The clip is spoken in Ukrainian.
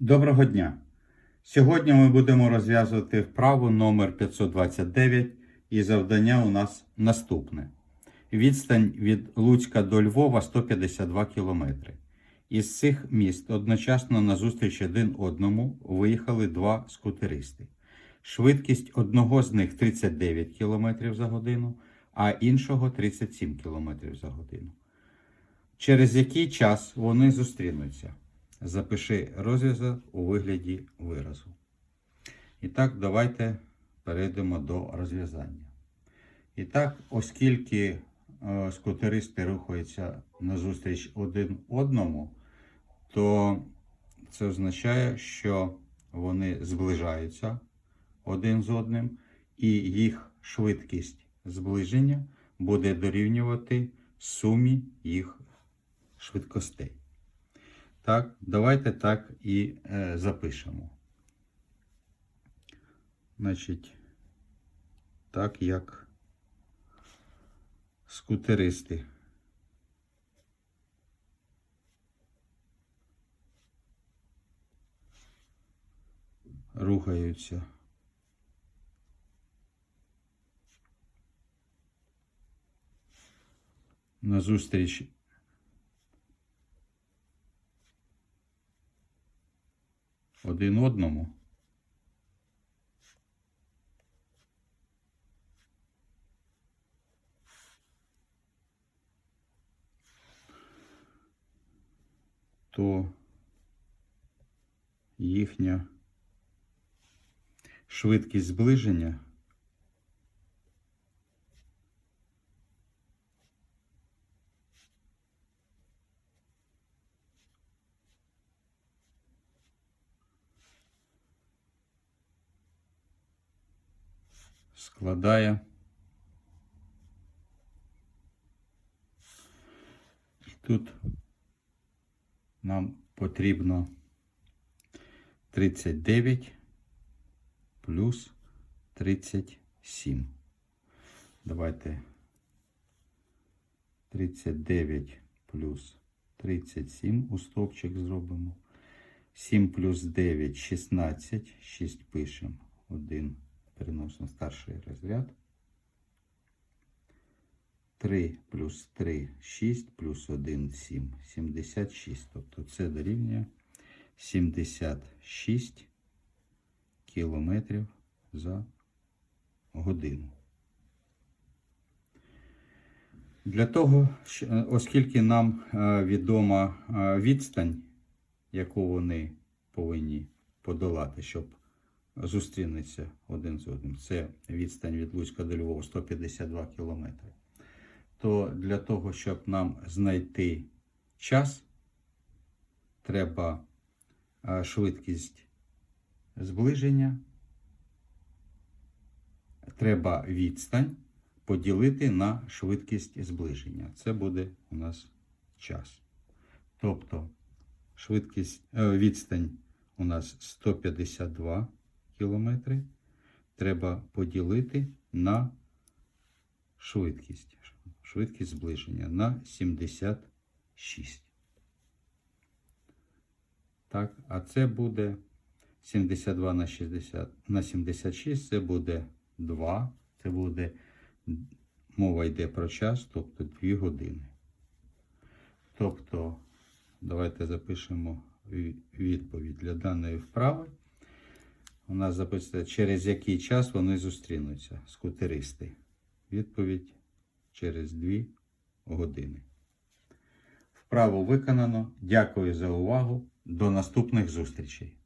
Доброго дня! Сьогодні ми будемо розв'язувати вправу номер 529 і завдання у нас наступне. Відстань від Луцька до Львова 152 км. Із цих міст одночасно на зустріч один одному виїхали два скутеристи. Швидкість одного з них 39 км за годину, а іншого 37 км за годину. Через який час вони зустрінуться? Запиши розв'язок у вигляді виразу. І так, давайте перейдемо до розв'язання. І так, оскільки е, скутеристи рухаються назустріч один одному, то це означає, що вони зближаються один з одним, і їх швидкість зближення буде дорівнювати сумі їх швидкостей. Так, давайте так і е, запишемо. Значить, так як скутеристи. Рухаються. Назустріч один одному. То їхня швидкість зближення складає і тут нам потрібно 39 плюс 37. Давайте 39 плюс 37 у стовпчик зробимо. 7 плюс 9 16. 6 пишемо. 1 переносимо старший розряд. 3 плюс 3 6 плюс 1 7. 76. Тобто це дорівнює 76 кілометрів за годину. Для того, оскільки нам е, відома е, відстань, яку вони повинні подолати, щоб зустрінутися один з одним, це відстань від Луцька до Львова 152 кілометри, то для того, щоб нам знайти час, треба швидкість зближення, треба відстань поділити на швидкість зближення. Це буде у нас час. Тобто швидкість, е, відстань у нас 152 кілометри. Треба поділити на швидкість. Швидкість зближення на 76. Так, а це буде 72 на 60 на 76, це буде 2. Це буде мова йде про час, тобто 2 години. Тобто, давайте запишемо відповідь для даної вправи. У нас записано, через який час вони зустрінуться, скутеристи. Відповідь через 2 години. Вправо виконано. Дякую за увагу. До наступних зустрічей.